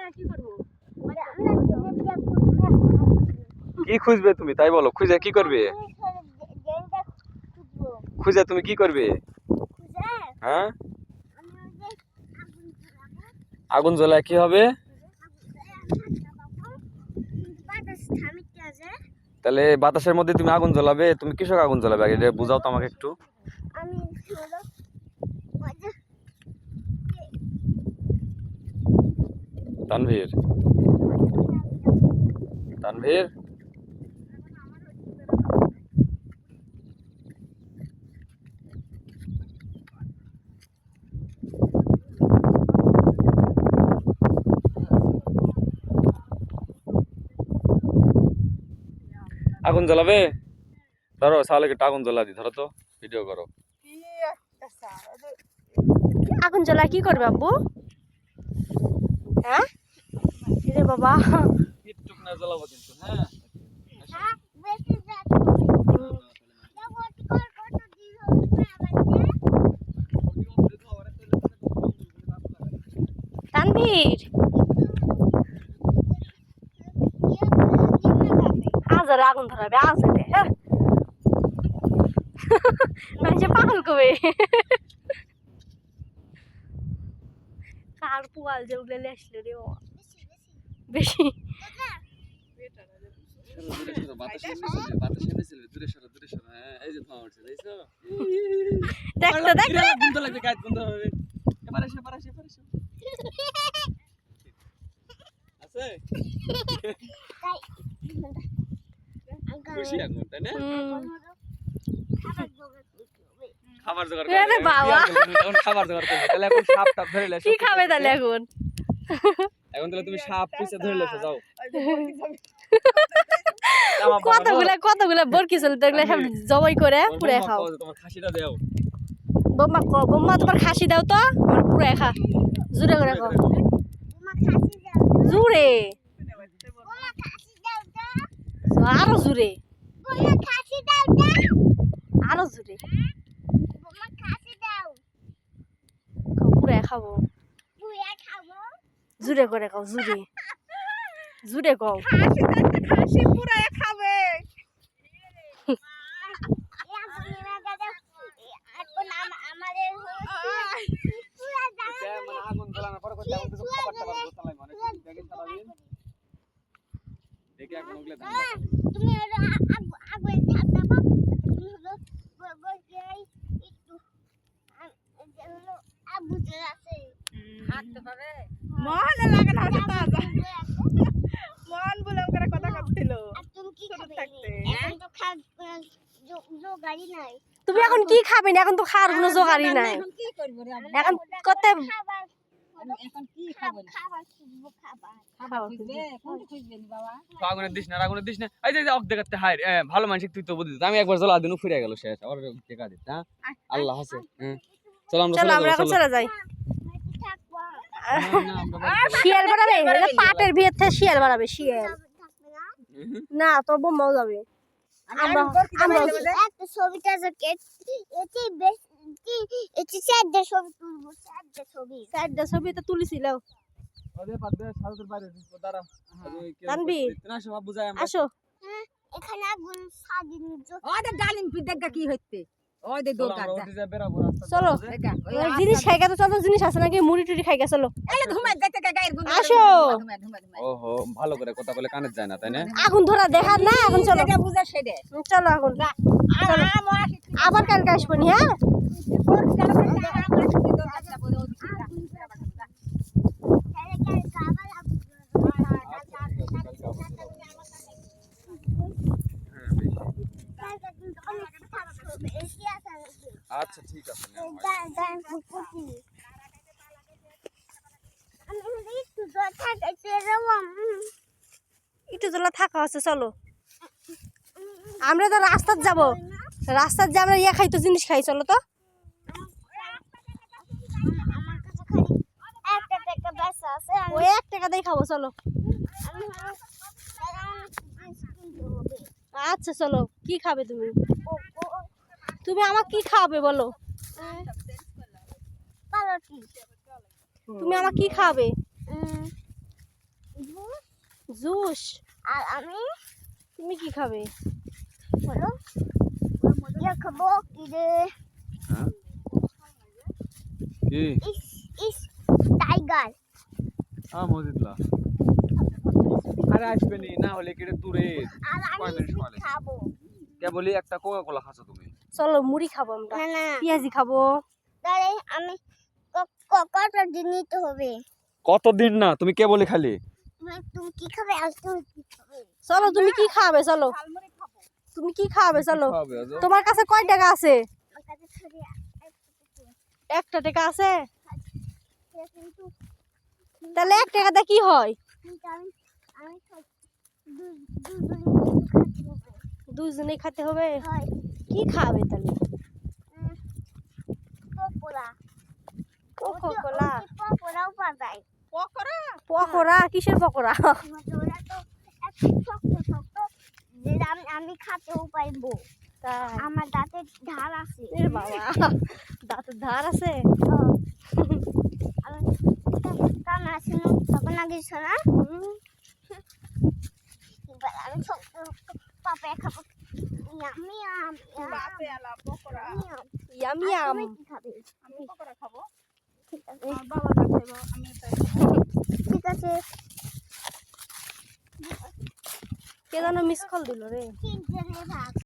না কি করব? কি খুঁজবে তুমি? তাই বলো খুঁজে কি করবে? খুঁজে তুমি কি করবে? হ্যাঁ? আগুন জ্বলায় কি হবে? তাহলে বাতাসের মধ্যে তুমি আগুন জ্বলাবে? তুমি কিসক আগুন জ্বলাবে? আগে এটা বুঝাও তো আমাকে একটু আমি হলো ওই যে তানভীর। তানভীর? আগুন জ্বলাবে? ধরো সালেকে আগুন জ্বলা দি, ধরো তো ভিডিও করো। আগুন জ্বলা কি করবে আব্বু? হ্যাঁ? রে বাবা? একটু না জ্বলাবো কিন্তু হ্যাঁ? তানভীর! আজ আর আগুন ধরাবে আজ রে হ্যাঁ? মানুষে পাগল কবে? কার পুয়াল যে উগলে আসলো রে বাবা। বেশি দেখতো দেখতো খুশি এখন তাই না হুম। খাবার জোগাড় এ রে বাবা। এখন খাবার জোগাড় করবে তাহলে এখন সাপ টাপ ধরে কি খাবে তাহলে এখন এখন তাহলে তুমি সাপ পিছে ধরে লেছো যাও। কতগুলা কতগুলা বরকি চলে দেখলে সব জবাই করে পুরে খাও। তোমার খাসিটা দেও। বোম্মা ক বোম্মা তোমার খাসি দাও তো আমার পুরে খা। জুড়ে করে খাও বলো। আরও জুড়ে আরও জুড়ে পুরে খাব। জুড়ে করে কও জুড়ে। জুড়ে কও। খাসি খাসি পুরাই খাবে। মানে আগুন। জ্বালানোর পরে করতে এখন কিছু খাবার টাবার গোছালাই মানে ব্যাগে সারাদিন দেখে এখন ওগুলো দাম রাখে। তুমি হলো আগুন ঠান্ডা পাও তুমি হলো একটু হলো আবু আছে হাঁটতে পারে না তাজা মন বলে ওখানে কথা তুমি। এখন তো খা জো গাড়ি নাই। তুমি এখন কি খাবে না? এখন তো খাওয়ার কোনো জোগাড়ি নাই। কি করব রে? আমরা? এখন কত ভালো মানুষ তুই তো বুঝিস। আমি একবার জ্বলা দিন ফিরে গেল শেষ। আবার টেকা দিত হ্যাঁ আল্লাহ হাসে হ্যাঁ। চলো আমরা চলো আমরা এখন চলে যাই। শিয়াল বাড়াবে? এটা পাটের বিয়ের থেকে শিয়াল বাড়াবে শিয়াল। না তো বোমাও যাবে। আমরা আমরা একটা ছবিটা এটি বেশ এটি চারটা ছবি তুলবো চারটা ছবি। চারটা ছবি তো তুলিছিল। আসো এখানে আগুন স্বাধীন ওই যে ডালিম পিঠা কি হইতে? ওই চলো দোকান চলো। জিনিস খাই গেছো চলো জিনিস আছে নাকি? মুড়ি টুড়ি খাই গেছো চলো আসো। ওহো ভালো করে কথা বলে কানে যায় না তাই না? আগুন ধরা দেখা না এখন চলো। চলো এখন আবার কালকে আসব নি হ্যাঁ? আচ্ছা ঠিক আছে একটু চলো থাকা আছে চলো। আমরা তো রাস্তার যাব। রাস্তার যে আমরা ইয়ে খাই তো জিনিস খাই চলো তো। ওই এক টাকা দিয়ে খাব চলো। আচ্ছা চলো। কি খাবে তুমি? তুমি আমাকে কি খাওয়াবে বলো? তুমি আমাকে কি খাওয়াবে? উম, জুস। আর আমি তুমি কি খাবে? ইয়ে খাব কি রে হ্যাঁ? কি? ইস ইস টাইগার। হ্যাঁ মজিদলা। আরে আসবে নি না হলে কেটে দূরে আর আমি? খাব। কে বলি একটা কোকা কোলা খাচ্ছ তুমি চলো মুড়ি খাব আমরা না না পেঁয়াজি খাব তাহলে আমি ক- ক- কটা দিন নিতে হবে কতদিন না তুমি কে বলি খালি তুমি তুমি কি খাবে আর তুমি কি খাবে চলো তুমি কি খাবে চলো তুমি কি খাবে চলো তোমার কাছে কয় টাকা আছে আমার কাছে ছড়ি একটা টাকা আছে তাহলে এক টাকাতে কি হয় দুজনে। খেতে হবে? হয়। কি খাবে তাহলে? পকোড়া। কোকো কোলা পকোড়াও পাওয়া যায়। পকোড়া? পকোড়া? কিসের পকোড়া? কিন্তু ওরা তো এত শক্ত শক্ত যে আমি খাতেও পাইবো তাই। আমার দাঁতে ধার আছে। এ বাবা দাঁতের ধার আছে? আমি কান আছে তখন আগে শোনা। খাব ইয়াম ইয়াম বাপে আলা পকোড়া ইয়াম ইয়াম ইয়াম কি খাবে। আমি পকোড়া খাব। ঠিক আছে। বাবা আমি ঠিক আছে কে জানো মিস কল দিল রে।